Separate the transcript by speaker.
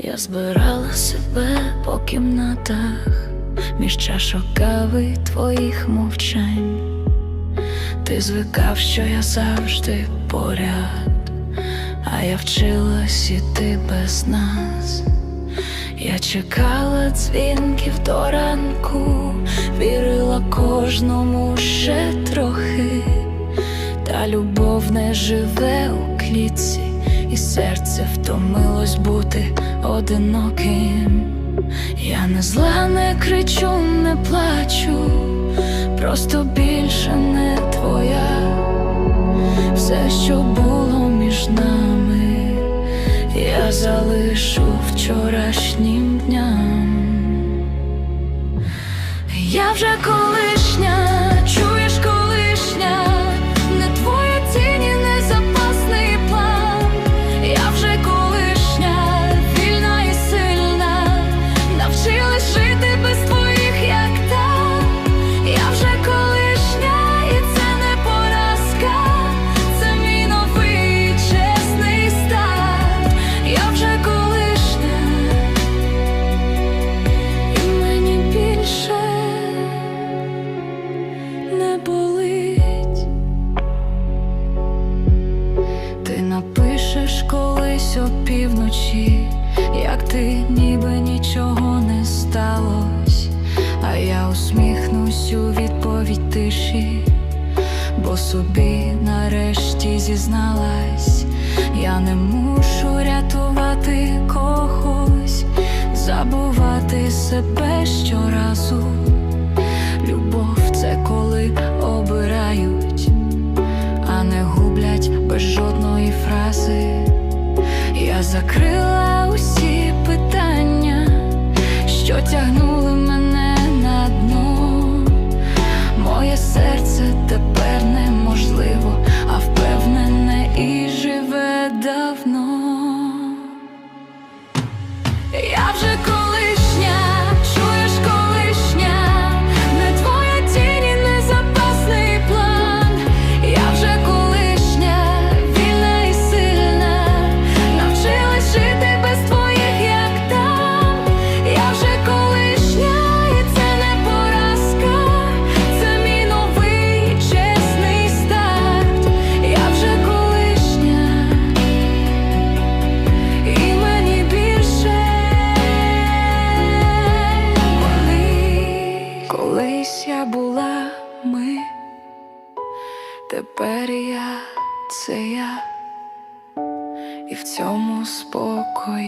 Speaker 1: Я збирала себе по кімнатах, між чашок кави твоїх мовчань. Ти звикав, що я завжди поряд, а я вчилась іти без нас. Я чекала дзвінків до ранку, вірила кожному ще трохи, та любов не живе у клітці, серце втомилось бути одиноким. Я не зла, не кричу, не плачу, просто більше не твоя. Все, що було між нами, я залишу вчорашнім дням. Я вже колишня, опівночі, як ти ніби нічого не сталось, а я усміхнусь у відповідь тиші, бо собі нарешті зізналась, я не мушу рятувати когось, забувати себе щоразу. закрила усі питання, що тягнули мене на дно, моє серце тепер неможливо, а впевнене і живе давно. Я вже я була ми, тепер я це я і в цьому спокій.